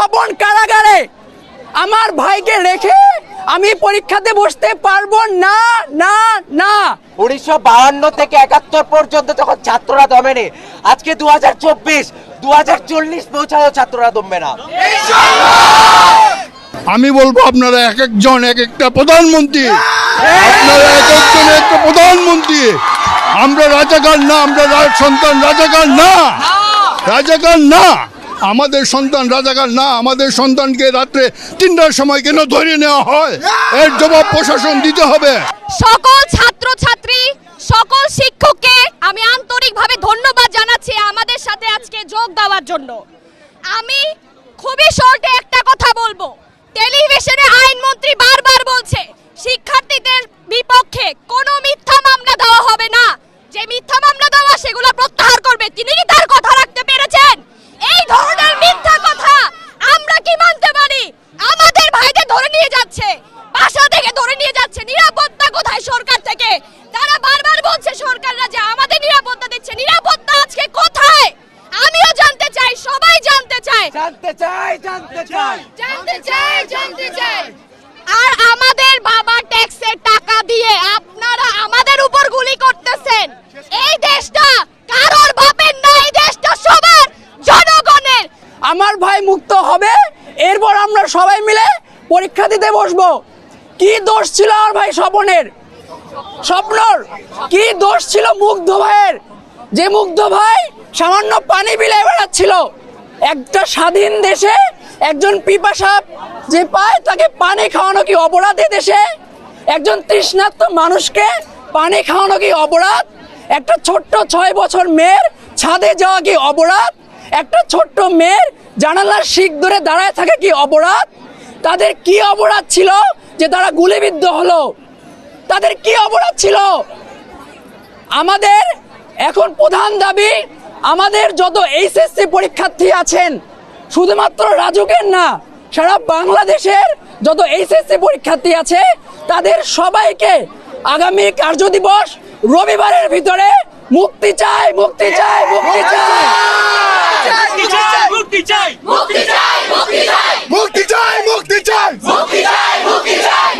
স্বপন কারাগারে। আমার ভাইকে রেখে আমি পরীক্ষাতে বসতে পারব না না না। উনিশশো বাহান্ন থেকে একাত্তর পর্যন্ত যখন ছাত্ররা দমেনি আজকে দু হাজার চব্বিশ দু হাজার চল্লিশ পৌঁছায়ও ছাত্ররা দমবে না। আমি বলব আপনারা এক একজন এক একটা প্রধানমন্ত্রী। আপনারা এক একজন একটা প্রধানমন্ত্রী। আমরা রাজাকার না আমরা রা- সন্তান রাজাকার না। রাজাকার না। আমাদের সন্তান রাজাকার না, আমাদের সন্তানকে রাত্রে তিনটার সময় কেন ধরে নেওয়া হয়? এর জবাব প্রশাসন দিতে হবে। সকল ছাত্রছাত্রী, সকল শিক্ষককে আমি আন্তরিকভাবে ধন্যবাদ জানাচ্ছি আমাদের সাথে আজকে যোগ দেওয়ার জন্য। আমি খুবই শর্টে একটা কথা বলব। টেলিভিশনে আইনমন্ত্রী বারবার বলছে, শিক্ষার্থীদের বিপক্ষে কোনো মিথ্যা মামলা দেওয়া হবে না। যে মিথ্যা মামলা দেওয়া সেগুলো প্রত্যাহার করবে। তিনি কি তার কথা রাখতে পেরেছেন এই ধরনের মিথ্যা কথা আমরা কি মানতে পারি আমাদের ভাইদের ধরে নিয়ে যাচ্ছে বাসা থেকে ধরে নিয়ে যাচ্ছে নিরাপত্তা কোথায় সরকার থেকে তারা বারবার বলছে সরকাররা যে আমাদের নিরাপত্তা দিচ্ছে নিরাপত্তা আজকে কোথায় আমিও জানতে চাই সবাই জানতে চাই জানতে চাই। জানতে চাই জানতে চাই। আর আমাদের বাবা ট্যাক্সের টাকা দিয়ে আপনারা আমাদের উপর গুলি করতেছেন। এই দেশটা কারোর বাপের না এই দেশটা সবার জনগণের। আমার ভাই মুক্ত হবে এরপর আমরা সবাই মিলে পরীক্ষা দিতে বসবো। কি দোষ ছিল আমার ভাই স্বপনের? স্বপ্নর কি দোষ ছিল মুগ্ধ ভাইয়ের? যে মুগ্ধ ভাই সামান্য পানি বিলে বেড়াচ্ছিল। একটা স্বাধীন দেশে একজন পিপাসা যে পায় তাকে পানি খাওয়ানো কি অপরাধ দেশে? একজন তৃষ্ণার্ত মানুষকে পানি খাওয়ানো কি অপরাধ? একটা ছোট্ট ছয় বছর মেয়ের ছাদে যাওয়া কি অপরাধ? একটা ছোট্ট মেয়ের জানালার শিখ ধরে দাঁড়ায় থাকে কি অপরাধ? তাদের কি অপরাধ ছিল যে তারা গুলিবিদ্ধ হলো? তাদের কি অপরাধ ছিল? আমাদের এখন প্রধান দাবি আমাদের যত এইচএসসি পরীক্ষার্থী আছেন শুধুমাত্র রাজুকের না সারা বাংলাদেশের যত এইচএসসি পরীক্ষার্থী আছে তাদের সবাইকে আগামী কার্য দিবস রবিবারের ভিতরে মুক্তি চাই। মুক্তি চাই মুক্তি চাই মুক্তি চাই মুক্তি চাই মুক্তি চাই। মুক্তি চাই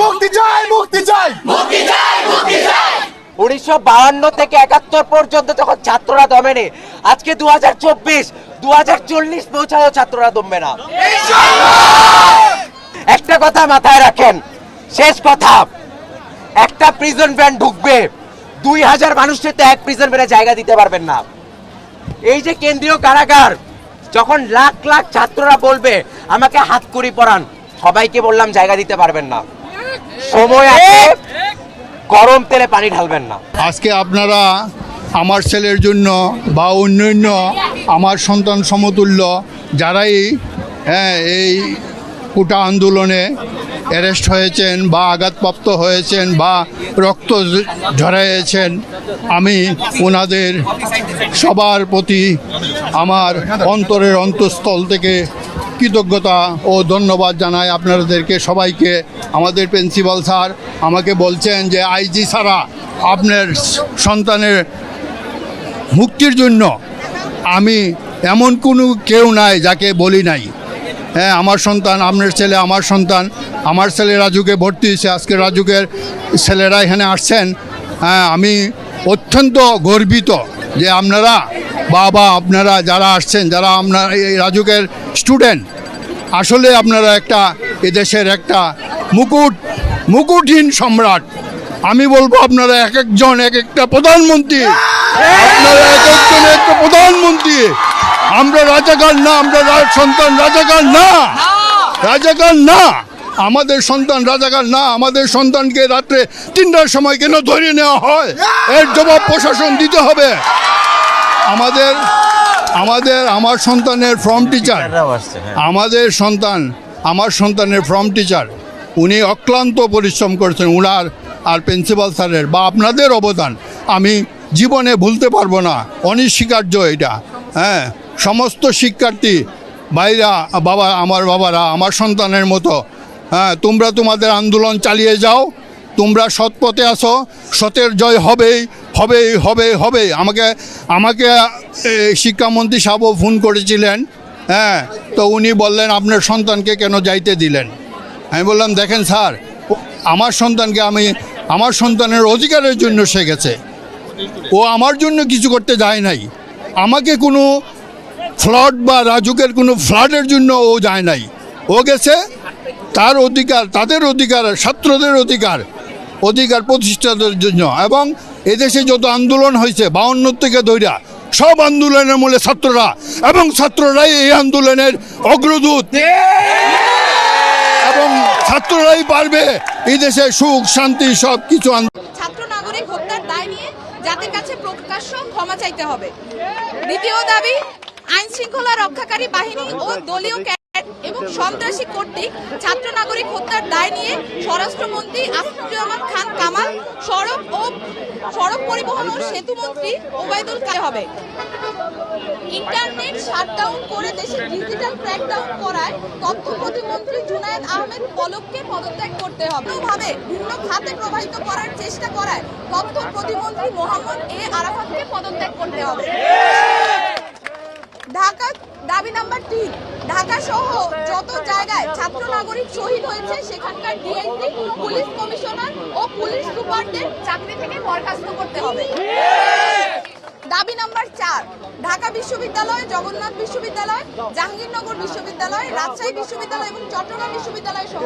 মুক্তি চাই মুক্তি চাই উনিশশো থেকে একাত্তর পর্যন্ত যখন ছাত্ররা দমেনি, আজকে দু হাজার চব্বিশ দু হাজার চল্লিশ পৌঁছায়ও ছাত্ররা দমবে না। একটা কথা মাথায় রাখেন, শেষ কথা, একটা প্রিজন ঢুকবে দুই হাজার মানুষের তো এক প্রিজন জায়গা দিতে পারবেন না। এই যে কেন্দ্রীয় কারাগার, যখন লাখ লাখ ছাত্ররা বলবে, আমাকে হাত করি পড়ান সবাইকে বললাম জায়গা দিতে পারবেন না। সময় আছে গরম তেলে পানি ঢালবেন না। আজকে আপনারা আমার ছেলের জন্য বা অন্যান্য আমার সন্তান সমতুল্য যারাই হ্যাঁ এই কোটা আন্দোলনে অ্যারেস্ট হয়েছেন বা আঘাতপ্রাপ্ত হয়েছেন বা রক্ত ঝরাইয়েছেন আমি ওনাদের সবার প্রতি আমার অন্তরের অন্তঃস্থল থেকে কৃতজ্ঞতা ও ধন্যবাদ জানাই আপনাদেরকে সবাইকে। আমাদের প্রিন্সিপাল স্যার আমাকে বলছেন যে, আইজি ছাড়া আপনার সন্তানের মুক্তির জন্য আমি এমন কোনো কেউ নাই যাকে বলি নাই। হ্যাঁ আমার সন্তান, আপনার ছেলে, আমার সন্তান, আমার ছেলে রাজুকে ভর্তি হয়েছে। আজকে রাজুকের ছেলেরা এখানে আসছেন। হ্যাঁ আমি অত্যন্ত গর্বিত যে আপনারা বাবা, আপনারা যারা আসছেন, যারা আপনার এই রাজুকের স্টুডেন্ট আসলে আপনারা একটা এদেশের একটা মুকুট, মুকুটহীন সম্রাট। আমি বলব, আপনারা এক একজন, এক একটা প্রধানমন্ত্রী। আপনারা এক একজন একটা প্রধানমন্ত্রী। আমরা রাজাকার না, আমরা সন্তান রাজাকার না। রাজাকার না। আমাদের সন্তান রাজাকার না। আমাদের সন্তানকে রাত্রে তিনটার সময় কেন ধরে নেওয়া হয়? এর জবাব প্রশাসন দিতে হবে। আমাদের আমাদের আমার সন্তানের ফর্ম টিচার আমাদের সন্তান আমার সন্তানের ফর্ম টিচার উনি অক্লান্ত পরিশ্রম করেছেন উনার আর প্রিন্সিপাল স্যারের বা আপনাদের অবদান। আমি জীবনে ভুলতে পারব না অনস্বীকার্য এটা হ্যাঁ। সমস্ত শিক্ষার্থী ভাইরা বাবা আমার বাবারা আমার সন্তানের মতো হ্যাঁ তোমরা তোমাদের আন্দোলন চালিয়ে যাও তোমরা সৎ পথে আসো সতের জয় হবেই। হবেই হবে হবে। আমাকে আমাকে শিক্ষামন্ত্রী সাহেবও ফোন করেছিলেন হ্যাঁ তো উনি বললেন, আপনার সন্তানকে কেন যাইতে দিলেন? আমি বললাম, দেখেন স্যার, আমার সন্তানকে আমি, আমার সন্তানের অধিকারের জন্য সে গেছে। ও আমার জন্য কিছু করতে যায় নাই। আমাকে কোনো ফ্লড বা রাজুকের কোনো ফ্লাডের জন্য ও যায় নাই। ও গেছে, তার অধিকার, তাদের অধিকার, ছাত্রদের অধিকার অধিকার প্রতিষ্ঠাদের জন্য এবং এদেশে যত আন্দোলন হয়েছে, বাউন্ন থেকে ধৈরা সব আন্দোলনের মূলে ছাত্ররা, এবং ছাত্ররাই এই আন্দোলনের অগ্রদূত। এবং ছাত্ররাই পারবে এই দেশে সুখ, শান্তি, সব কিছু ছাত্র নাগরিক হত্যার দায় নিয়ে জাতির কাছে প্রকাশ্য ক্ষমা চাইতে হবে। দ্বিতীয় দাবি আইন শৃঙ্খলা রক্ষাকারী বাহিনী ও দলীয় সন্ত্রাসী কর্তৃক ছাত্র নাগরিক হত্যার দায় নিয়ে স্বরাষ্ট্রমন্ত্রী আসাদুজ্জামান খান, কামাল সড়ক ও সড়ক পরিবহন ও সেতু মন্ত্রী ওবায়দুল কাদের হবে। ইন্টারনেট শাটডাউন করে দেশে ডিজিটাল ক্র্যাকডাউন করায় তথ্য প্রতিমন্ত্রী জুনায়েদ আহমেদ পলককে পদত্যাগ করতে হবে। ভাবে ভিন্ন খাতে প্রবাহিত করার চেষ্টা করায় তথ্য প্রতিমন্ত্রী মোহাম্মদ এ আরাফাতকে পদত্যাগ করতে হবে। ঢাকা দাবি নাম্বার তিন ঢাকা সহ যত জায়গায় ছাত্র নাগরিক শহীদ হয়েছে, সেখানকার ডিআইসি পুলিশ কমিশনার ও পুলিশ সুপারদের চাকরি থেকে বরখাস্ত করতে হবে। দাবি নাম্বার চার, ঢাকা বিশ্ববিদ্যালয়, জগন্নাথ বিশ্ববিদ্যালয়, জাহাঙ্গীরনগর বিশ্ববিদ্যালয়, রাজশাহী বিশ্ববিদ্যালয় এবং চট্টগ্রাম বিশ্ববিদ্যালয় সহ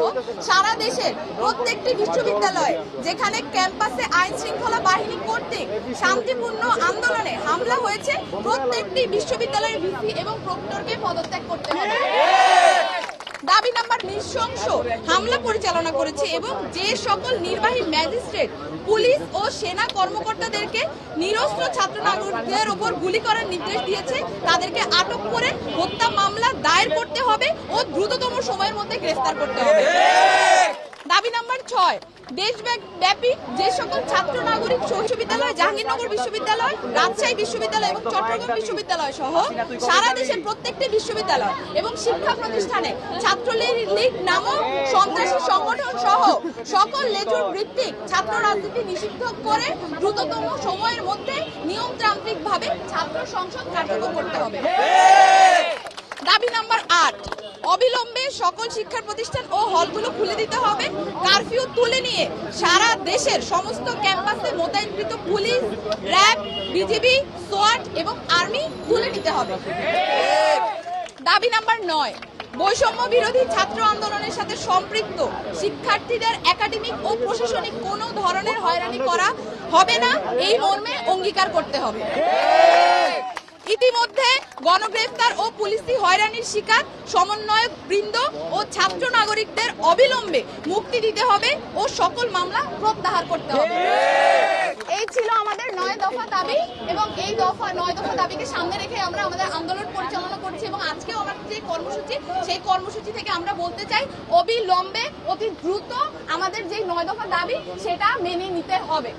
সারা দেশের প্রত্যেকটি বিশ্ববিদ্যালয় যেখানে ক্যাম্পাসে আইন শৃঙ্খলা বাহিনী কর্তৃক শান্তিপূর্ণ আন্দোলনে হামলা হয়েছে, প্রত্যেকটি বিশ্ববিদ্যালয়ের ভিসি এবং প্রক্টরকে পদত্যাগ করতে হবে। দাবি নাম্বার নৃশংস হামলা পরিচালনা করেছে এবং যে সকল নির্বাহী ম্যাজিস্ট্রেট পুলিশ ও সেনা কর্মকর্তাদেরকে নিরস্ত্র ছাত্র নাগরিকদের ওপর গুলি করার নির্দেশ দিয়েছে। তাদেরকে আটক করে হত্যা মামলা দায়ের করতে হবে ও দ্রুততম সময়ের মধ্যে গ্রেফতার করতে হবে। দাবি নাম্বার ছয় দেশব্যাপী যে সকল ছাত্র নাগরিক বিশ্ববিদ্যালয় জাহাঙ্গীরনগর বিশ্ববিদ্যালয়, রাজশাহী বিশ্ববিদ্যালয় এবং চট্টগ্রাম বিশ্ববিদ্যালয় সহ সারা দেশের প্রত্যেকটি বিশ্ববিদ্যালয় এবং শিক্ষা প্রতিষ্ঠানে ছাত্রলীগ লীগ নামক সন্ত্রাসী সংগঠন সহ সকল লেজুর ভিত্তিক ছাত্র রাজনীতি নিষিদ্ধ করে দ্রুততম সময়ের মধ্যে নিয়মতান্ত্রিকভাবে ছাত্র সংসদ কার্যকর করতে হবে। দাবি নাম্বার আট অবিলম্বে সকল শিক্ষা প্রতিষ্ঠান ও হলগুলো খুলে দিতে হবে। কারফিউ তুলে নিয়ে সারা দেশের সমস্ত ক্যাম্পাসে মোতায়েনকৃত পুলিশ, র্যাব, বিজিবি সোয়াট এবং আর্মি তুলে নিতে হবে। দাবি নাম্বার নয়, বৈষম্য বিরোধী ছাত্র আন্দোলনের সাথে সম্পৃক্ত শিক্ষার্থীদের একাডেমিক ও প্রশাসনিক কোনো ধরনের হয়রানি করা হবে না। এই মর্মে অঙ্গীকার করতে হবে। ইতিমধ্যে গণগ্রেফতার ও পুলিশি হয়রানির শিকার সমন্বয়ক বৃন্দ ও ছাত্র নাগরিকদের অবিলম্বে মুক্তি দিতে হবে ও সকল মামলা প্রত্যাহার করতে হবে। এই ছিল আমাদের নয় দফা দাবি এবং এই দফা, নয় দফা দাবিকে সামনে রেখে আমরা আমাদের আন্দোলন পরিচালনা করছি এবং আজকেও আমরা যে কর্মসূচি, সেই কর্মসূচি থেকে আমরা বলতে চাই অবিলম্বে অতি দ্রুত আমাদের যে নয় দফা দাবি সেটা মেনে নিতে হবে।